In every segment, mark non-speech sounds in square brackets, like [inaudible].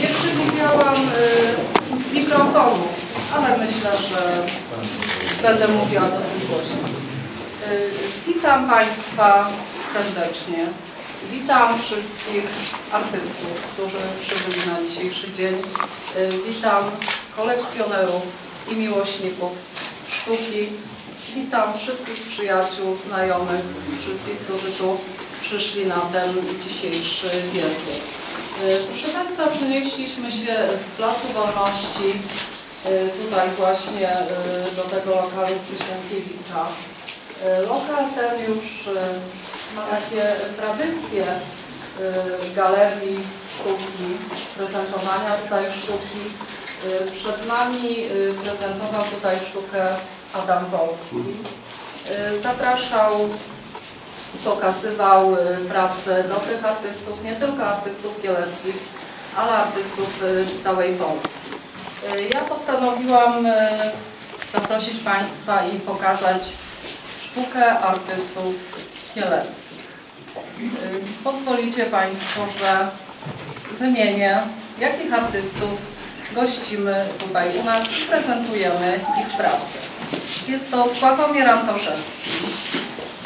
Nie przewidziałam y, mikrofonu, ale myślę, że będę mówiła dosyć głośno. Y, Witam Państwa serdecznie. Witam wszystkich artystów, którzy przybyli na dzisiejszy dzień. Y, Witam kolekcjonerów i miłośników sztuki. Witam wszystkich przyjaciół, znajomych, wszystkich, którzy tu przyszli na ten dzisiejszy wieczór. Y, Proszę Państwa, przenieśliśmy się z Placu Wolności y, tutaj właśnie y, do tego lokalu przy Sienkiewicza. Y, Lokal ten już ma takie tradycje galerii sztuki, prezentowania tutaj sztuki. Przed nami prezentował tutaj sztukę Adam Wolski. Zapraszał pokazywał y, pracę dobrych artystów, nie tylko artystów kieleckich, ale artystów y, z całej Polski. Y, Ja postanowiłam zaprosić Państwa i pokazać sztukę artystów kieleckich. Y, Pozwolicie Państwo, że wymienię, jakich artystów gościmy tutaj u nas i prezentujemy ich pracę. Jest to Sławomir Antoszewski,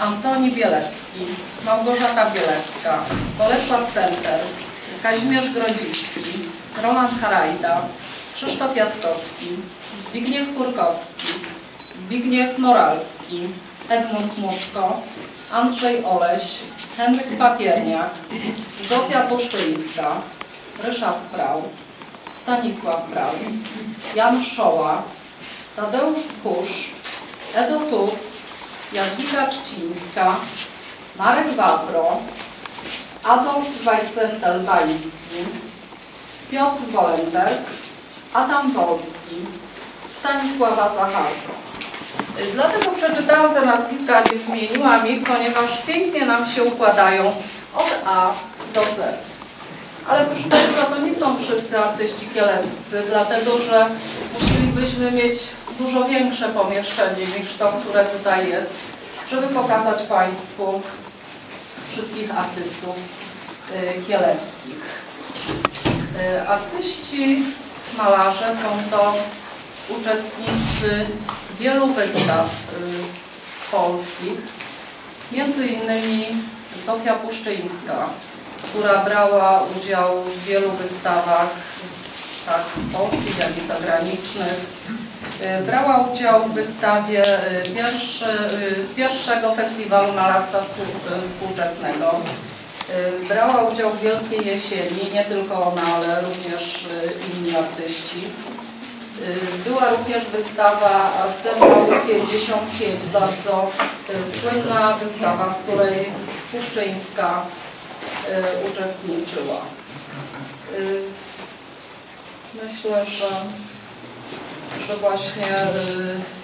Antoni Bielecki, Małgorzata Bielecka, Bolesław Center, Kazimierz Grodziski, Roman Harajda, Krzysztof Jackowski, Zbigniew Kurkowski, Zbigniew Moralski, Edmund Muszko, Andrzej Oleś, Henryk Papierniak, Zofia Puszczyńska, Ryszard Praus, Stanisław Praus, Jan Szoła, Tadeusz Kusz, Edo Tuc, Jadwiga Czcińska, Marek Wawro, Adolf Weissentel-Bański, Piotr Wolenberg, Adam Wolski, Stanisława Zacharko. Dlatego przeczytałam te nazwiska, nie wymieniłam ich, ponieważ pięknie nam się układają od A do Z. Ale proszę Państwa, to nie są wszyscy artyści kieleccy, dlatego że musielibyśmy mieć dużo większe pomieszczenie niż to, które tutaj jest, żeby pokazać Państwu wszystkich artystów y, kieleckich. Y, Artyści, malarze są to uczestnicy wielu wystaw y, polskich, między innymi Zofia Puszczyńska, która brała udział w wielu wystawach, tak z polskich, jak i zagranicznych. Y, Brała udział w wystawie y, pierwszy, y, pierwszego festiwalu malarstwa współ- współczesnego. Brała udział w Wielskiej Jesieni, nie tylko ona, ale również inni artyści. Była również wystawa Semał 55, bardzo słynna wystawa, w której Puszczyńska uczestniczyła. Myślę, że, że właśnie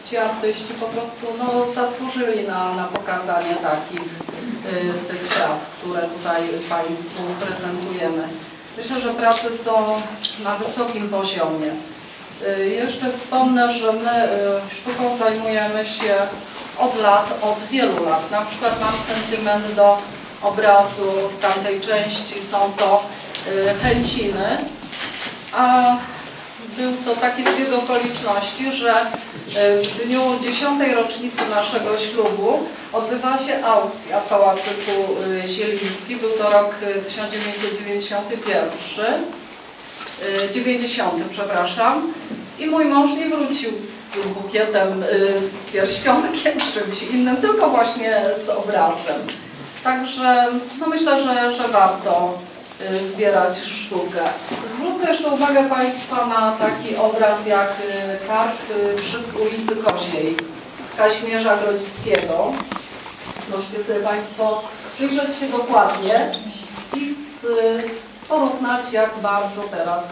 y, ci artyści po prostu no, zasłużyli na, na pokazanie takich y, tych prac, które tutaj Państwu prezentujemy. Myślę, że prace są na wysokim poziomie. Y, Jeszcze wspomnę, że my sztuką zajmujemy się od lat, od wielu lat. Na przykład mam sentyment do obrazu w tamtej części, są to chęciny, a był to taki zbieg okoliczności, że y, w dniu 10. rocznicy naszego ślubu odbywała się aukcja w Pałacyku y, Zieliński. Był to rok y, 1991. y, 90, przepraszam. I mój mąż nie wrócił z bukietem, z pierścionkiem, z czymś innym, tylko właśnie z obrazem. Także no myślę, że, że warto zbierać sztukę. Zwrócę jeszcze uwagę Państwa na taki obraz jak y, kark y, przy ulicy Koziej Kazimierza Grodzickiego. Możecie sobie Państwo przyjrzeć się dokładnie i porównać jak bardzo teraz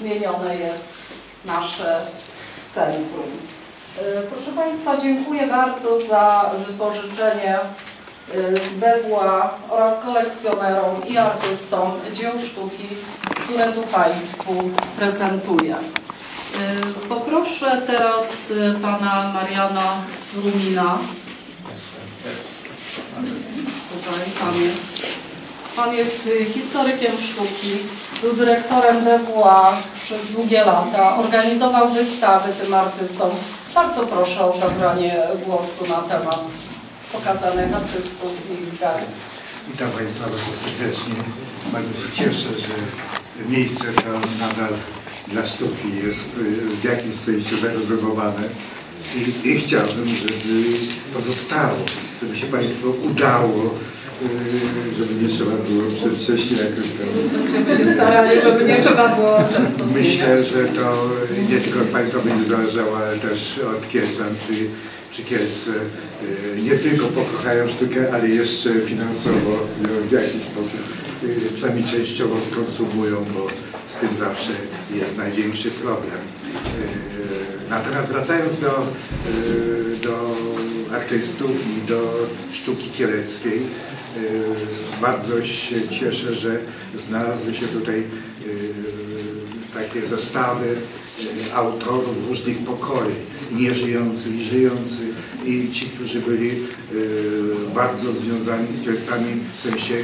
zmienione jest nasze centrum. Y, Proszę Państwa, dziękuję bardzo za wypożyczenie y, z Berła oraz kolekcjonerom i artystom dzieł sztuki, które tu Państwu prezentuję. Y, Poproszę teraz y, Pana Mariana Rumina tutaj, pan jest. Pan jest y, historykiem sztuki, był dyrektorem DWA przez długie lata, organizował wystawy tym artystom. Bardzo proszę o zabranie głosu na temat pokazanych artystów i garstkich. Witam Państwa bardzo serdecznie. Bardzo się cieszę, że miejsce to nadal dla sztuki jest y, w jakimś sensie zarezerwowane. I, I chciałbym, żeby pozostało, żeby się Państwu udało, y, żeby nie trzeba było przedwcześnie jakoś tam Będziemy się starali, żeby nie trzeba było często. Myślę, że to nie tylko od Państwa będzie zależało, ale też od Kielczan czy, czy Kielce. y, Nie tylko pokochają sztukę, ale jeszcze finansowo w jakiś sposób, y, przynajmniej częściowo skonsumują, bo z tym zawsze jest największy problem. Natomiast wracając do, y, do artystów i do sztuki kieleckiej, y, bardzo się cieszę, że znalazły się tutaj y, takie zestawy autorów różnych pokoi, nieżyjący i żyjący i ci, którzy byli y, bardzo związani z Kielcami w sensie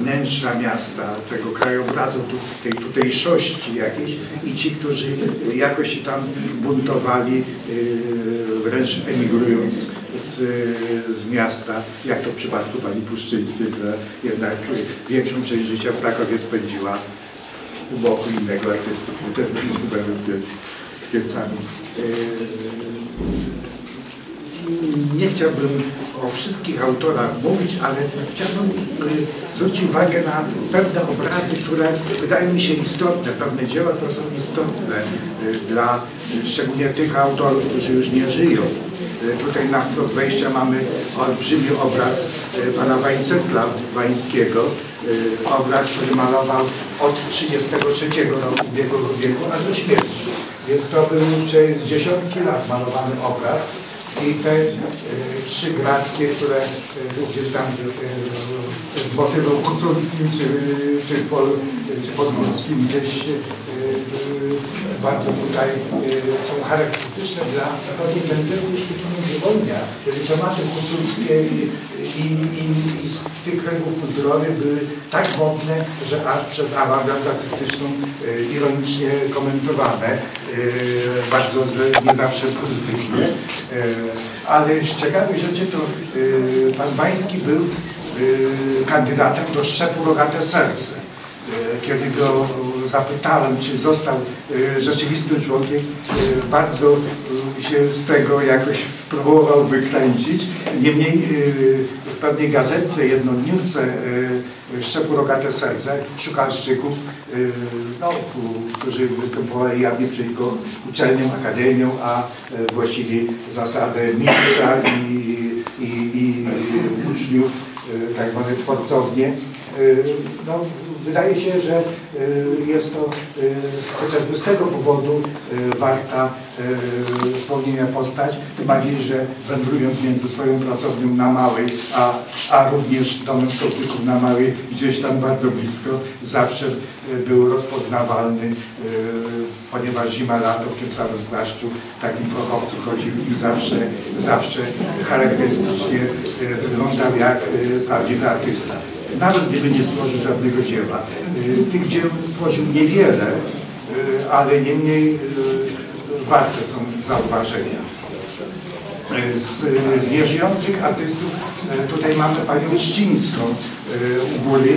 wnętrza miasta, tego krajobrazu, tej tutejszości jakiejś i ci, którzy jakoś się tam buntowali, y, wręcz emigrując z, z miasta, jak to w przypadku pani Puszczyńskiej, która jednak y, większą część życia w Krakowie spędziła u boku innego artysty, który też był związany z, Kielc, z Kielcami. Nie chciałbym o wszystkich autorach mówić, ale chciałbym yy, zwrócić uwagę na pewne obrazy, które wydają mi się istotne. Pewne dzieła to są istotne yy, dla yy, szczególnie tych autorów, którzy już nie żyją. Tutaj na wprost wejścia mamy olbrzymi obraz pana Wajcetla Wańskiego, obraz, który malował od 33 roku ubiegłego wieku aż do śmierci. Więc to był przez dziesiątki lat malowany obraz i te y, trzy grackie, które gdzieś tam y, z motywem kuculskim czy, czy, pol, czy podgórskim gdzieś y, y, bardzo tutaj y, są charakterystyczne dla pewnej tendencji sztuki międzywolia. Czyli tematy kuculskie i, i, i, z tych kręgów kulturowych były tak modne, że aż przez awangardę artystyczną y, ironicznie komentowane, y, bardzo nie zawsze pozytywnie. Y, ale z ciekawych rzeczy to y, pan Bański był y, kandydatem do szczepu rogate serce. Y, Kiedy go y, zapytałem, czy został y, rzeczywistym człowiekiem, y, bardzo się z tego jakoś próbował wykręcić. Niemniej w pewnej gazetce, jednodniówce Szczepu Rogate Serce, szukalszczyków, y, no, którzy występowali jawnie przeciwko uczelniom, akademiom, a właściwie zasadę mistrza i, i, i uczniów, tak zwane twórcownie. Y, No, wydaje się, że y, jest to y, chociażby z tego powodu y, warta wspomnienia postać, tym bardziej, że wędrując między swoją pracownią na Małej, a, a również domem Sołtyków na Małej, gdzieś tam bardzo blisko, zawsze był rozpoznawalny, ponieważ zima, lato w tym samym płaszczu, takim prochowcu chodził i zawsze, zawsze charakterystycznie wyglądał jak prawdziwy artysta nawet gdyby nie stworzył żadnego dzieła. Y, Tych dzieł stworzył niewiele, y, ale niemniej y, warte są zauważenia. Z, z artystów tutaj mamy panią Trzcińską y, u góry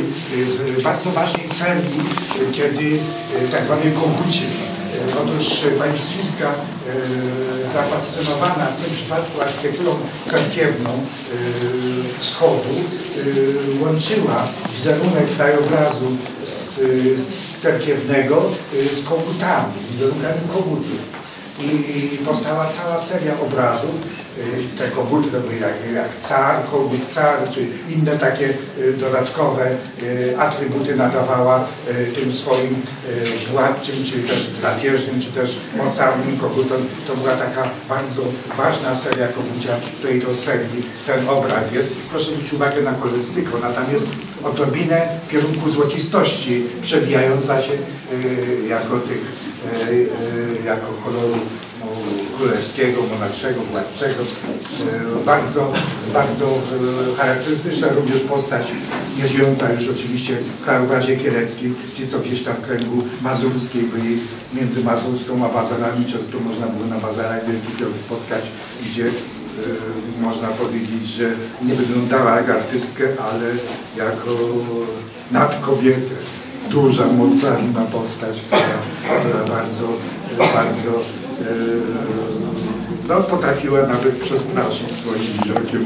z bardzo ważnej serii, kiedy tak zwanej kogucie. Otóż pani Trzcińska y, zafascynowana w tym przypadku architekturą cerkiewną y, wschodu y, łączyła wizerunek krajobrazu z, z cerkiewnego z kogutami, wizerunkami kogutów. I powstała cała seria obrazów. Y, Te koguty to jak, jak car, kogut car, czy inne takie y, dodatkowe y, atrybuty nadawała tym swoim władczym, czy też drapieżnym, czy też mocarnym kogutom. To była taka bardzo ważna seria kogucia, z której to serii ten obraz jest. Proszę zwrócić uwagę na kolorystykę, ona tam jest odrobinę w kierunku złocistości, przebijająca się jako tych, jako koloru no, królewskiego, monarszego, władczego. E, Bardzo, bardzo e, charakterystyczna również postać, nie żyjąca już oczywiście w krajobrazie kieleckim, ci co gdzieś tam w kręgu mazurskiej byli między Mazurską a bazarami, często można było na bazarach Wielkich spotkać, gdzie e, można powiedzieć, że nie wyglądała jak artystkę, ale jako nadkobietę. Duża, mocarna postać, która, która bardzo, bardzo e, no, potrafiła nawet przestraszyć swoim wzrokiem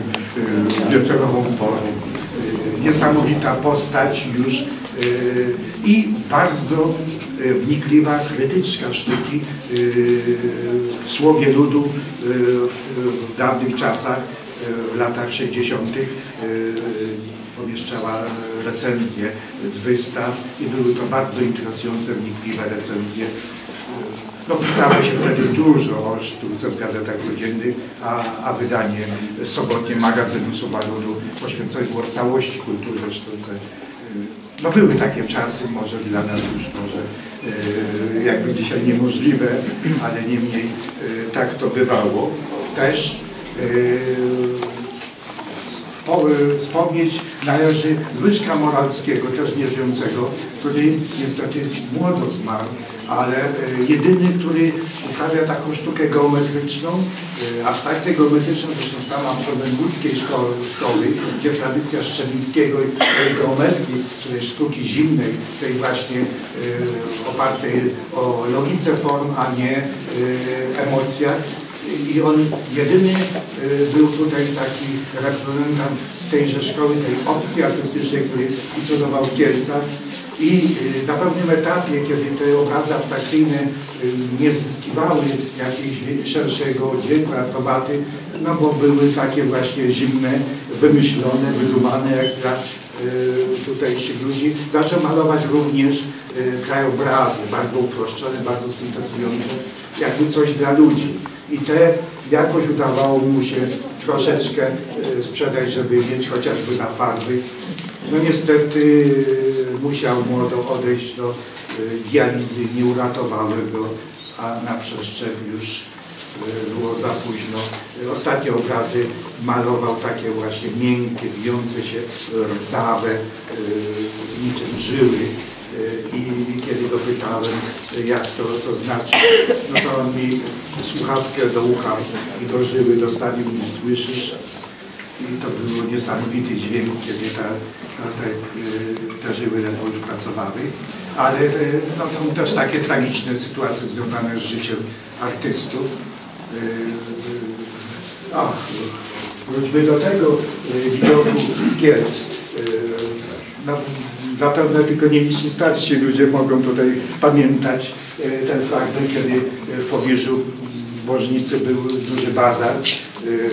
e, wieczorową porą. E, Niesamowita postać już i bardzo wnikliwa krytyczka sztuki w słowie ludu w, dawnych czasach, w latach 60. e, pomieszczała recenzje z wystaw i były to bardzo interesujące, wnikliwe recenzje. No, pisało się wtedy dużo o sztuce w gazetach codziennych, a, a wydanie sobotnie magazynu Słowa Ludu poświęcone było całości kulturze, sztuce. No były takie czasy, może dla nas już może e, jakby dzisiaj niemożliwe, ale niemniej e, tak to bywało. Też e, Wspomnieć należy Zbyszka Moralskiego, też nieżyjącego, który niestety młodo zmarł, ale y, jedyny, który uprawia taką sztukę geometryczną, y, abstrakcję geometryczną, zresztą sam absolwent łódzkiej szkoły, szkoły, gdzie tradycja tej geometrii, czy tej sztuki zimnej, tej właśnie y, opartej o logice form, a nie emocjach, i on jedyny y, był tutaj taki reprezentant tejże szkoły, tej opcji artystycznej, który funkcjonował w Kielcach. I y, na pewnym etapie, kiedy te obrazy abstrakcyjne y, nie zyskiwały jakiegoś szerszego dźwięku, aprobaty, no bo były takie właśnie zimne, wymyślone, wydumane jak dla tutejszych ludzi. Zaczął malować również krajobrazy, bardzo uproszczone, bardzo syntezujące, jakby coś dla ludzi. I te jakoś udawało mu się troszeczkę y, sprzedać, żeby mieć chociażby na farby. No niestety y, musiał młodo odejść do y, dializy, nie uratowały go, a na przestrzeń już było za późno. Ostatnie obrazy malował takie właśnie miękkie, bijące się, rdzawe, niczym żyły. I kiedy go pytałem, jak to, co znaczy, no to on mi słuchawkę do ucha i do żyły dostawił, nie słyszysz. I to był niesamowity dźwięk, kiedy ta, ta, te, y, te żyły ledwo już pracowały. Ale y, no, są też takie tragiczne sytuacje związane z życiem artystów. Y, Ach, wróćmy do tego widoku z Kielc. No, zapewne tylko nieliczni starsi ludzie mogą tutaj pamiętać y, ten fragment, kiedy y, w pobliżu Bożnicy był duży bazar, y,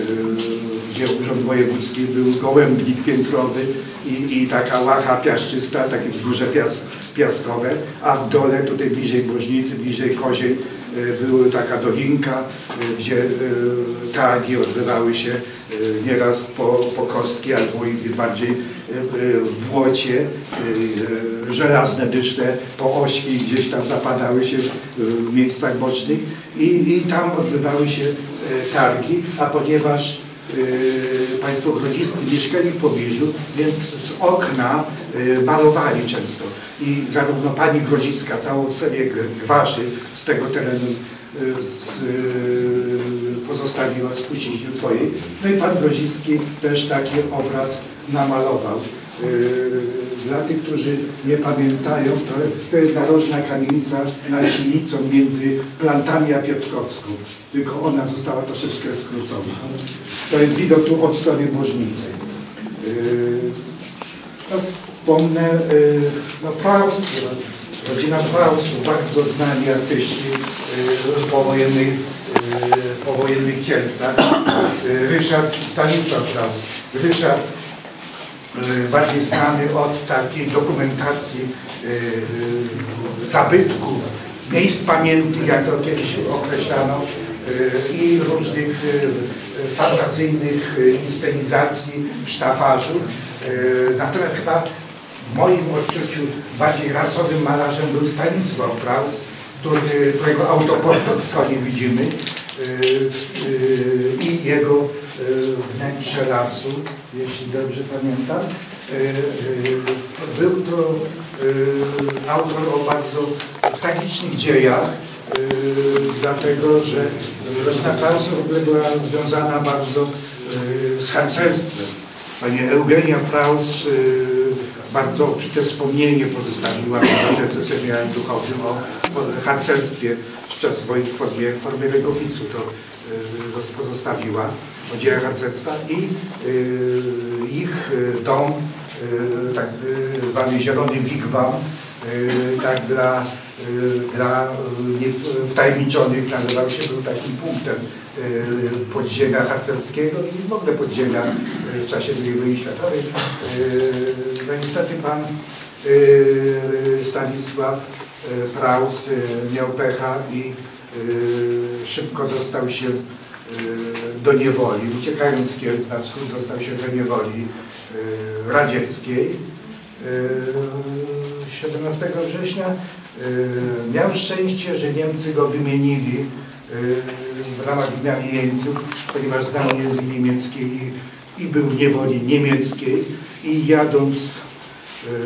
gdzie urząd wojewódzki był gołębnik piętrowy i, i taka łacha piaszczysta, takie wzgórze pias, piaskowe, a w dole tutaj bliżej Bożnicy, bliżej Koziej y, była taka dolinka, y, gdzie y, targi odbywały się nieraz po, po kostki albo i bardziej w błocie, żelazne dyszne po ośki gdzieś tam zapadały się w miejscach bocznych i, i tam odbywały się targi, a ponieważ Państwo grodziscy mieszkali w pobliżu, więc z okna y, malowali często. I zarówno pani Grodziska, całą serię gwarzy z tego terenu y, z, y, pozostawiła z spuściźnie swojej. No i pan Grodziski też taki obraz namalował. Y, Dla tych, którzy nie pamiętają, to, to jest narożna kamienica nad Silicą między Plantami a Piotrkowską. Tylko ona została troszeczkę skrócona. To jest widok tu od strony Bożnicy. Yy, No, wspomnę, yy, no Faust, rodzina Faustów, bardzo znani artyści yy, powojennych, yy, powojennych Kielcach. Yy, Ryszard Stanisław Faust. Ryszard yy, bardziej znany od takiej dokumentacji yy, zabytków, miejsc pamięti, jak to kiedyś określano, yy, i różnych fantazyjnych inscenizacji. Yy, Natomiast chyba w moim odczuciu bardziej rasowym malarzem był Stanisław Praus, który, którego autoportret stoi widzimy y, y, i jego y, wnętrze lasu, jeśli dobrze pamiętam. Y, y, Był to y, autor o bardzo tragicznych dziejach, y, dlatego że rodzina Klausa była związana bardzo y, z harcerstwem. Pani Eugenia Praus y, bardzo obfite wspomnienie pozostawiła Matece Seminarium Duchowym o, o harcerstwie w czas wojny formie, formie to y, pozostawiła o dziełach harcerstwa i y, ich dom, y, tak y, zwany Zielony Wigwam, tak dla, y, dla y, nie- wtajemniczonych nazywał się, był takim punktem podziemia harcerskiego i w ogóle podziemia w czasie II wojny światowej. No niestety pan Stanisław Praus miał pecha i szybko dostał się do niewoli. Uciekając z Kielc na wschód dostał się do niewoli radzieckiej. Y, 17 września y, miał szczęście, że Niemcy go wymienili y, w ramach wymiany jeńców, ponieważ znał język niemiecki i, i był w niewoli niemieckiej i jadąc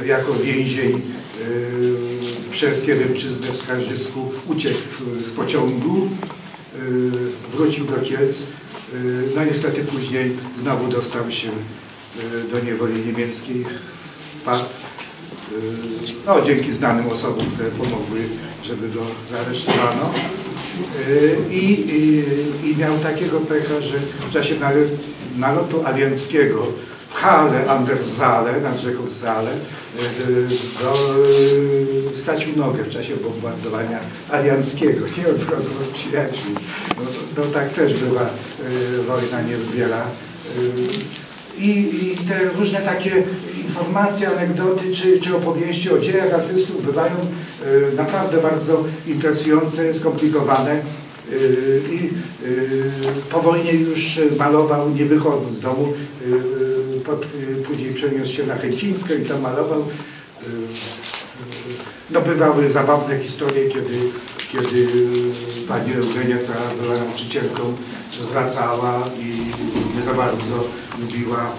y, jako więzień przez Kieremczyznę w Skarżysku uciekł z pociągu, wrócił do Kielc, no niestety później znowu dostał się do niewoli niemieckiej, wpadł no, dzięki znanym osobom, które pomogły, żeby go zaaresztowano. Y, I, i, I miał takiego pecha, że w czasie nalotu alianckiego w Halle an der Saale, nad rzeką Saale, y, go, y, stracił nogę w czasie bombardowania alianckiego. Nie odwrotnie od przyjaciół. No, no tak też była y, wojna, nie wybiera. Y, i, I te różne takie informacje, anegdoty czy, czy opowieści o dziejach artystów bywają e, naprawdę bardzo interesujące, skomplikowane. E, I e, po wojnie już malował, nie wychodząc z domu. Pod, później przeniósł się na Chęcińską i tam malował. No bywały zabawne historie, kiedy, kiedy pani Eugenia, która była nauczycielką, wracała i za bardzo lubiła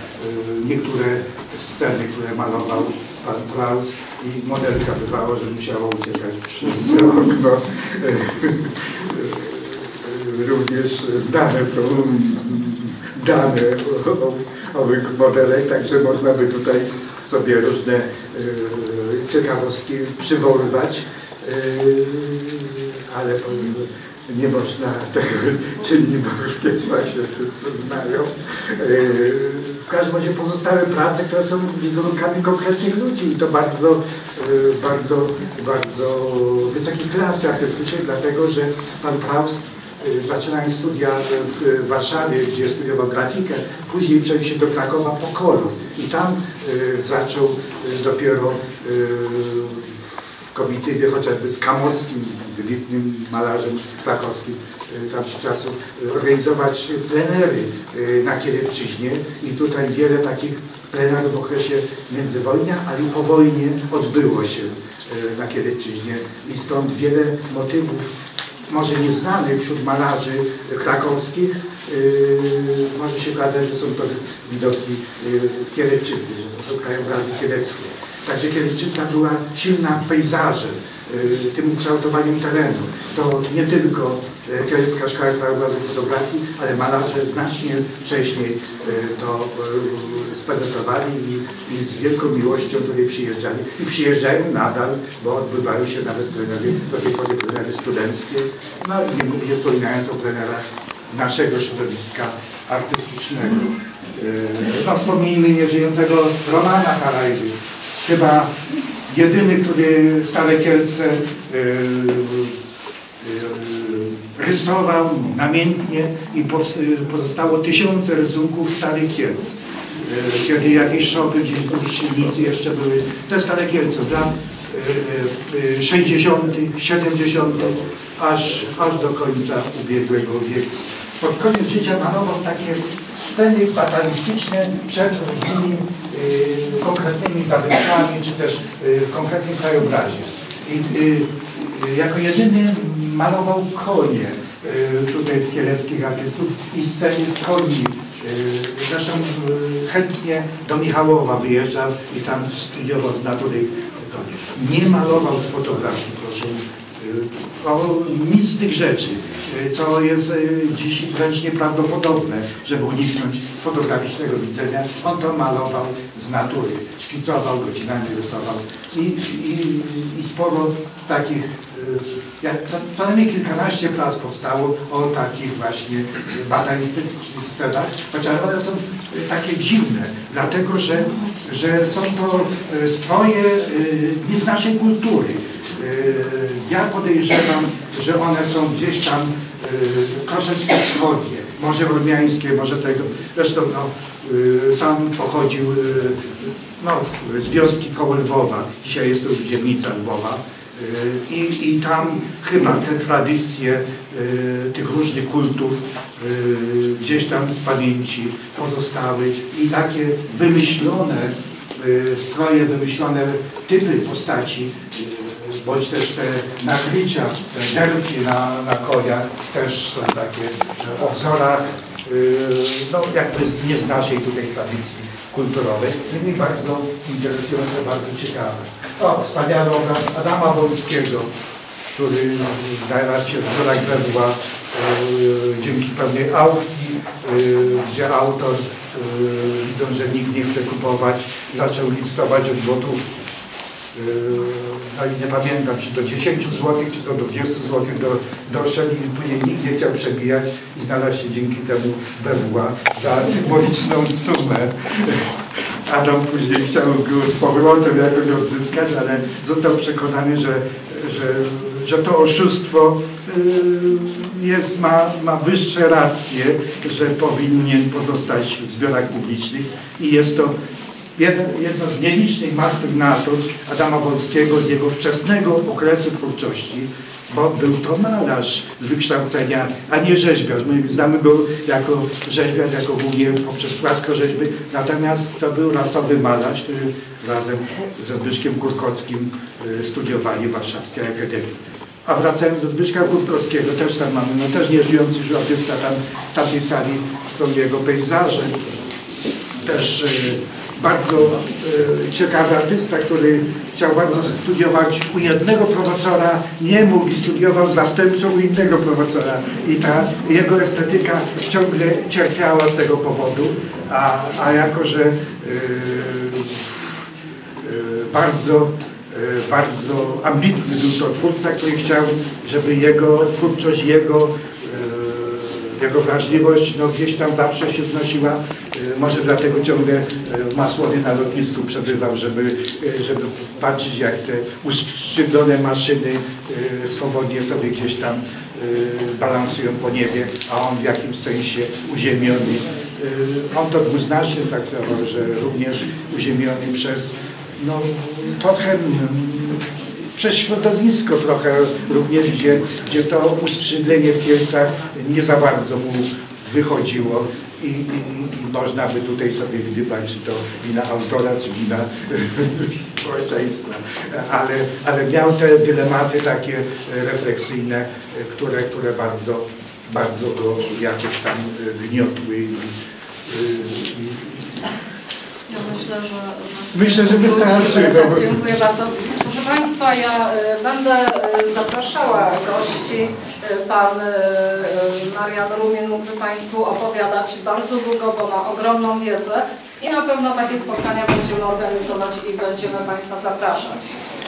y, niektóre sceny, które malował pan Klaus i modelka bywało, że musiała uciekać przez [laughs] okno. Również znane są dane o owych modelek, także można by tutaj sobie różne y, ciekawostki przywoływać, y, ale powiem, nie można już piękna się wszyscy znają. Y, W każdym razie pozostałe prace, które są wizerunkami konkretnych ludzi i to bardzo, y, bardzo, bardzo wysokiej klasy artystycznej, dlatego że pan Praus y, zaczynając studia w Warszawie, gdzie studiował grafikę, później przeniósł się do Krakowa po kolu i tam zaczął dopiero komitywie chociażby z Kamockim, wybitnym malarzem krakowskim y, tamtych czasów, y, organizować plenery y, na Kierewczyźnie. I tutaj wiele takich plenerów w okresie międzywojnia, ale i po wojnie odbyło się na Kierewczyźnie. I stąd wiele motywów może nieznanych wśród malarzy krakowskich, może się okazać, że są to widoki z Kielecczyzny, że to są krajobrazy kieleckie. Także Kielecczyzna była silna pejzażem, yy, tym ukształtowaniem terenu. To nie tylko Kielecka Szkoła Krajobrazów Fotografii, ale malarze znacznie wcześniej yy, to spenetrowali i, i z wielką miłością tutaj przyjeżdżali. I przyjeżdżają nadal, bo odbywają się nawet plenery, do tej pory plenery studenckie. No i nie mówię, wspominając o plenerach naszego środowiska artystycznego. No wspomnijmy nieżyjącego Romana Harajdy. Chyba jedyny, który Stare Kielce yy, yy, rysował namiętnie i pozostało tysiące rysunków Starych Kielc. Kiedy jakieś szopy gdzieś w jeszcze były, te Stare Kielce yy, 60., 70., aż, aż do końca ubiegłego wieku. Pod koniec życia malował takie sceny fatalistyczne przed różnymi yy, konkretnymi zabytkami, czy też yy, w konkretnym krajobrazie. I, yy, y, jako jedyny malował konie y, tutaj z kieleckich artystów i sceny z koni. Y, Zresztą y, chętnie do Michałowa wyjeżdżał i tam studiował z natury konie. Nie malował z fotografii, proszę. O nic z tych rzeczy, y, co jest y, dziś wręcz nieprawdopodobne, żeby uniknąć fotograficznego widzenia. On to malował z natury, szkicował, godzinami rysował i, i, i sporo takich, y, jak, co, najmniej kilkanaście prac powstało o takich właśnie batalistycznych scenach, chociaż one są takie dziwne, dlatego że, że są to stroje nie z naszej kultury. Y, Ja podejrzewam, że one są gdzieś tam y, troszeczkę wschodnie, może ormiańskie, może tego. Zresztą no, y, sam pochodził no, z wioski koło Lwowa, dzisiaj jest to już dzielnica Lwowa. I, I tam chyba te tradycje y, tych różnych kultur y, gdzieś tam z pamięci pozostały i takie wymyślone y, stroje, wymyślone typy postaci, bądź też te nakrycia, te derki na, na koniach też są takie że o wzorach y, no, jakby nie z naszej tutaj tradycji kulturowej. Mnie bardzo interesujące, bardzo ciekawe. O, wspaniały obraz Adama Wolskiego, który znalazł się w górach Węgła y, dzięki pewnej aukcji, y, gdzie autor, widząc, że nikt nie chce kupować, zaczął listować od złotówki. I nie pamiętam, czy do 10 zł, czy to do 20 zł do, doszedł i później nikt nie chciał przebijać i znalazł się dzięki temu BWA za symboliczną sumę. Adam później chciał go z powrotem jakoś odzyskać, ale został przekonany, że, że, że to oszustwo yy, jest, ma, ma wyższe racje, że powinien pozostać w zbiorach publicznych i jest to jeden, jedno z nielicznych martwych natród Adama Wolskiego z jego wczesnego okresu twórczości, bo był to malarz z wykształcenia, a nie rzeźbiarz. My znamy go jako rzeźbiarz, jako głównie poprzez płaskorzeźby, natomiast to był rasowy malarz, który razem ze Zbyszkiem Kurkockim y, studiowali w Warszawskiej Akademii. A wracając do Zbyszka Kurkowskiego, też tam mamy, no też nieżyjący już artysta, tam w tamtej sali są jego pejzaże, też e, bardzo e, ciekawy artysta, który chciał bardzo studiować u jednego profesora, nie mógł i studiował zastępczo u innego profesora i ta jego estetyka ciągle cierpiała z tego powodu, a, a jako, że e, e, bardzo, e, bardzo ambitny był to twórca, który chciał, żeby jego twórczość, jego e, jego wrażliwość no, gdzieś tam zawsze się znosiła. E, Może dlatego ciągle e, w Masłowie na lotnisku przebywał, żeby, e, żeby patrzeć jak te uszczydlone maszyny swobodnie sobie gdzieś tam balansują po niebie, a on w jakimś sensie uziemiony. On to dwuznacznie traktował, że również uziemiony przez no, trochę przez środowisko trochę również, gdzie, gdzie to uskrzydlenie w Kielcach nie za bardzo mu wychodziło i, i, i można by tutaj sobie gdybać, czy to wina autora, czy wina [laughs] społeczeństwa, ale, ale miał te dylematy takie refleksyjne, które, które bardzo, bardzo go jakoś tam gniotły i, i, Ja myślę, że... Myślę, że wystarczy. No. dziękuję bardzo. Proszę Państwa, ja y, będę zapraszała gości. Pan y, Marian Rumin mógłby Państwu opowiadać bardzo długo, bo ma ogromną wiedzę i na pewno takie spotkania będziemy organizować i będziemy Państwa zapraszać.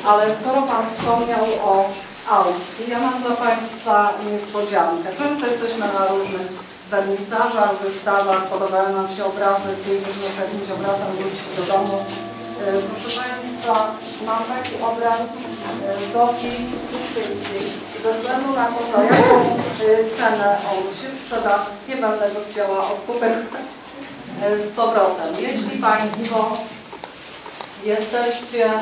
Ale skoro Pan wspomniał o aukcji, ja mam dla Państwa niespodziankę. Często jesteśmy na różnych wernisażach, wystawach, podobają nam się obrazy, chcielibyśmy z jakimś obrazem wrócić do domu. E, Proszę Państwa, mam taki obraz e, Zofii Puszczyńskiej. Ze względu na to, za jaką cenę on się sprzeda, nie będę go chciała odkupywać e, z powrotem. Jeśli Państwo jesteście e,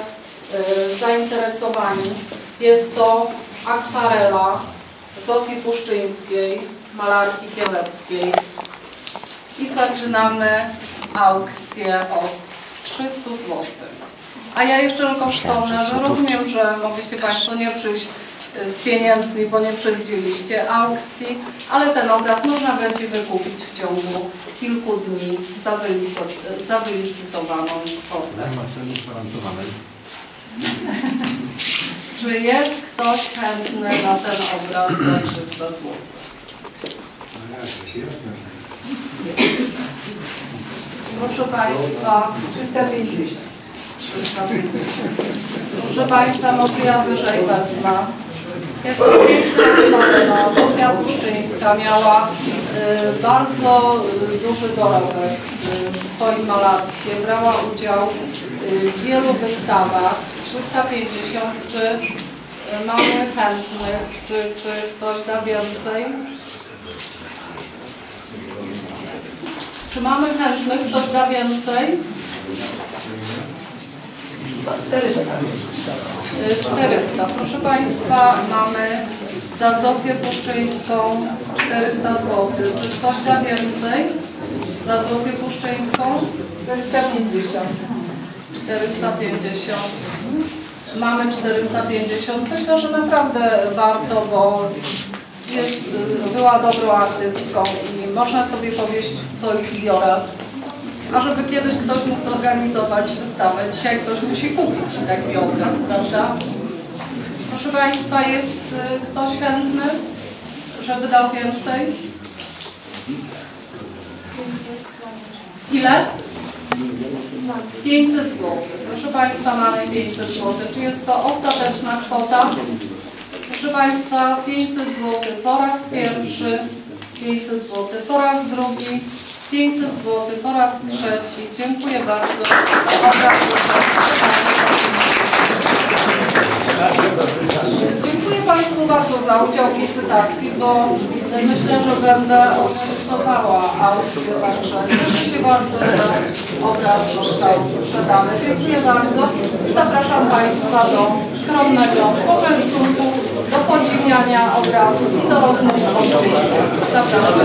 zainteresowani, jest to akwarela Zofii Puszczyńskiej, malarki kieleckiej. I zaczynamy aukcję od 300 zł. A ja jeszcze tylko wspomnę, że rozumiem, że mogliście Państwo nie przyjść z pieniędzmi, bo nie przewidzieliście aukcji, ale ten obraz można będzie wykupić w ciągu kilku dni za, wylico- za wylicytowaną kwotę. [laughs] Czy jest ktoś chętny na ten obraz za 300 zł? Proszę Państwa, 350. 350. Proszę Państwa, może ja wyżej wezmę. Jest to piękna wykonana. Zofia Puszczyńska miała y, bardzo y, duży dorobek y, w swoim malarstwie. Brała udział w wielu wystawach. 350. Czy mamy chętnych? Czy, czy ktoś da więcej? Czy mamy chętnych? Ktoś da więcej? 400. Proszę Państwa, mamy za Zofię Puszczyńską 400 zł. Czy ktoś da więcej? Za Zofię Puszczyńską 450. 450. Mamy 450. Myślę, że naprawdę warto, bo jest, była dobrą artystką i można sobie powieść w swoich zbiorach. A żeby kiedyś ktoś mógł zorganizować wystawę, dzisiaj ktoś musi kupić taki obraz, prawda? Proszę Państwa, jest y, ktoś chętny, żeby dał więcej? Ile? 500 zł. Proszę Państwa, mamy 500 zł. Czy jest to ostateczna kwota? Proszę Państwa, 500 zł po raz pierwszy, 500 zł po raz drugi, 500 zł po raz trzeci. Dziękuję bardzo. Dziękuję Państwu bardzo za udział w licytacji, bo myślę, że będę organizowała aukcję, także cieszę się bardzo, że obraz został sprzedany. Dziękuję bardzo. Zapraszam Państwa do skromnego poczęstunku, do podziwiania obrazu i do rozmowy osobistej. Zapraszam.